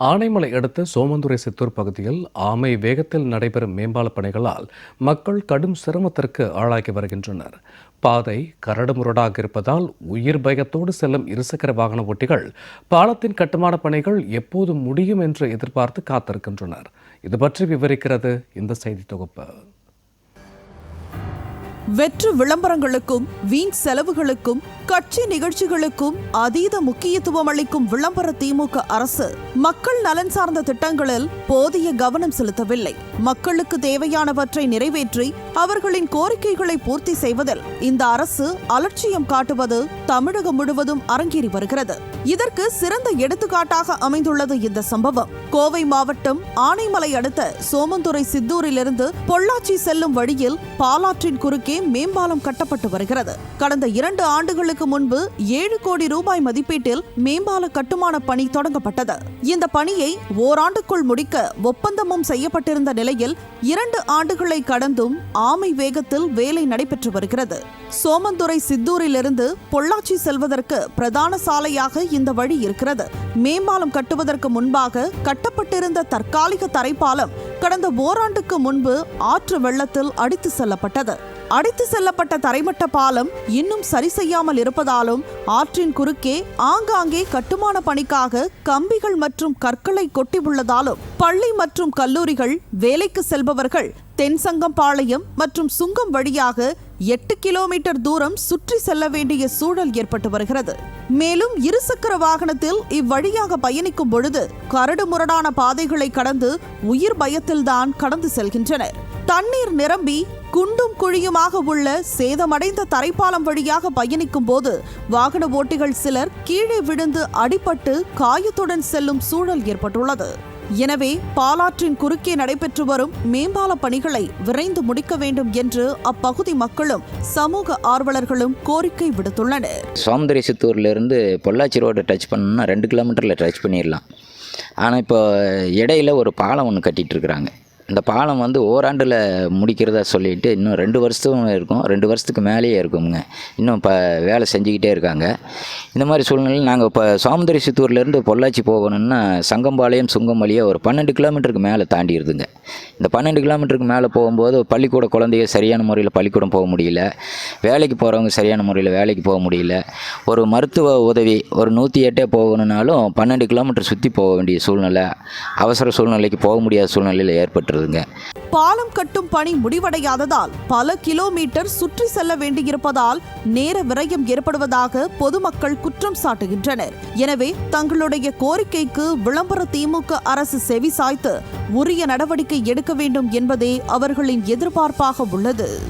ஆனைமலை அடுத்த சோமந்துரை சித்தூர் பகுதியில் ஆமை வேகத்தில் நடைபெறும் மேம்பால பணிகளால் மக்கள் கடும் சிரமத்திற்கு ஆளாகி வருகின்றனர். பாதை கரடுமுரடாக இருப்பதால் உயிர் பயத்தோடு செல்லும் இருசக்கர வாகன ஓட்டிகள் பாலத்தின் கட்டுமான பணிகள் எப்போது முடியும் என்று எதிர்பார்த்து காத்திருக்கின்றனர். இது பற்றி விவரிக்கிறது இந்த செய்தி தொகுப்பு. வெற்று விளம்பரங்களுக்கும் வீண் செலவுகளுக்கும் கட்சி நிகழ்ச்சிகளுக்கும் அதீத முக்கியத்துவம் அளிக்கும் விளம்பர திமுக அரசு மக்கள் நலன் சார்ந்த திட்டங்களில் போதிய கவனம் செலுத்தவில்லை. மக்களுக்கு தேவையானவற்றை நிறைவேற்றி அவர்களின் கோரிக்கைகளை பூர்த்தி செய்வதில் இந்த அரசு அலட்சியம் காட்டுவது தமிழகம் முழுவதும் அரங்கேறி வருகிறது. இதற்கு சிறந்த எடுத்துக்காட்டாக அமைந்துள்ளது இந்த சம்பவம். கோவை மாவட்டம் ஆனைமலை அடுத்த சோமந்துறை சித்தூரிலிருந்து பொள்ளாச்சி செல்லும் வழியில் பாலாற்றின் குறுக்கே மேம்பாலம் கட்டப்பட்டு வருகிறது. கடந்த இரண்டு ஆண்டுகளுக்கு முன்பு ஏழு கோடி ரூபாய் மதிப்பீட்டில் மேம்பால கட்டுமான பணி தொடங்கப்பட்டது. இந்த பணியை ஓராண்டுக்குள் முடிக்க ஒப்பந்தமும் செய்யப்பட்டிருந்த நிலையில் இரண்டு ஆண்டுகளை கடந்தும் ஆமை வேகத்தில் வேலை நடைபெற்று வருகிறது. சோமந்துறை சித்தூரிலிருந்து பொள்ளாச்சி செல்வதற்கு பிரதான சாலையாக இந்த வழி இருக்கிறது. மேம்பாலம் கட்டுவதற்கு முன்பாக கட்டப்பட்டிருந்த தற்காலிக தரைப்பாலம் கடந்த ஓராண்டுக்கு முன்பு ஆற்று வெள்ளத்தில் அடித்து செல்லப்பட்டது. அடித்து செல்லப்பட்ட தரைமட்ட பாலம் இன்னும் சரி செய்யாமல் இருப்பதாலும் ஆற்றின் குறுக்கே ஆங்காங்கே கட்டுமான பணிக்காக கம்பிகள் மற்றும் கற்களை கொட்டி உள்ளதாலும் பள்ளி மற்றும் கல்லூரிகள் வேலைக்கு செல்பவர்கள் தென்சங்கம்பாளையம் மற்றும் சுங்கம் வழியாக எட்டு கிலோமீட்டர் தூரம் சுற்றி செல்ல வேண்டிய சூழல் ஏற்பட்டு வருகிறது. மேலும் இருசக்கர வாகனத்தில் இவ்வழியாக பயணிக்கும் பொழுது கரடு முரடான பாதைகளை கடந்து உயிர் பயத்தில்தான் கடந்து செல்கின்றனர். தண்ணீர் நிரம்பி குண்டும் குழியுமாக உள்ள சேதமடைந்த தரைப்பாலம் வழியாக பயணிக்கும் போது வாகன ஓட்டிகள் சிலர் கீழே விழுந்து அடிபட்டு காயத்துடன் செல்லும் சூழல் ஏற்பட்டுள்ளது. எனவே பாலாற்றின் குறுக்கே நடைபெற்று வரும் மேம்பால பணிகளை விரைந்து முடிக்க வேண்டும் என்று அப்பகுதி மக்களும் சமூக ஆர்வலர்களும் கோரிக்கை விடுத்துள்ளனர். சோமதுரை சித்தூர்லேருந்து பொள்ளாச்சி ரோடு டச் பண்ணணும்னா ரெண்டு கிலோமீட்டரில் டச் பண்ணிடலாம். ஆனால் இப்போ இடையில ஒரு பாலம் ஒன்று கட்டிகிட்டு இருக்கிறாங்க. இந்த பாலம் வந்து ஓராண்டில் முடிக்கிறதா சொல்லிட்டு இன்னும் ரெண்டு வருஷத்தும் இருக்கும். ரெண்டு வருஷத்துக்கு மேலேயே இருக்குங்க. இன்னும் இப்போ வேலை செஞ்சுக்கிட்டே இருக்காங்க. இந்த மாதிரி சூழ்நிலையில் நாங்கள் இப்போ சோமதுரை சித்தூர்லேருந்து பொள்ளாச்சி போகணும்னா சங்கம்பாளையம் சுங்கம் வழியாக ஒரு பன்னெண்டு கிலோமீட்டருக்கு மேலே தாண்டிடுதுங்க இந்த பன்னெண்டு கிலோமீட்டருக்கு மேலே போகும்போது பள்ளிக்கூட குழந்தைங்க சரியான முறையில் பள்ளிக்கூடம் போக முடியல. வேலைக்கு போகிறவங்க சரியான முறையில் வேலைக்கு போக முடியல. ஒரு மருத்துவ உதவி ஒரு நூற்றி எட்டே போகணுன்னாலும் பன்னெண்டு கிலோமீட்டர் சுற்றி போக வேண்டிய சூழ்நிலை அவசர சூழ்நிலைக்கு போக முடியாத சூழ்நிலையில் ஏற்பட்டுருதுங்க பாலம் கட்டும் பணி முடிவடையாததால் பல கிலோமீட்டர் சுற்றி செல்ல வேண்டியிருப்பதால் நேர விரயம் ஏற்படுவதாக பொதுமக்கள் குற்றம் சாட்டுகின்றனர். எனவே தங்களுடைய கோரிக்கைக்கு விளம்பர திமுக அரசு செவி சாய்த்து உரிய நடவடிக்கை எடுக்க வேண்டும் என்பதே அவர்களின் எதிர்பார்ப்பாக உள்ளது.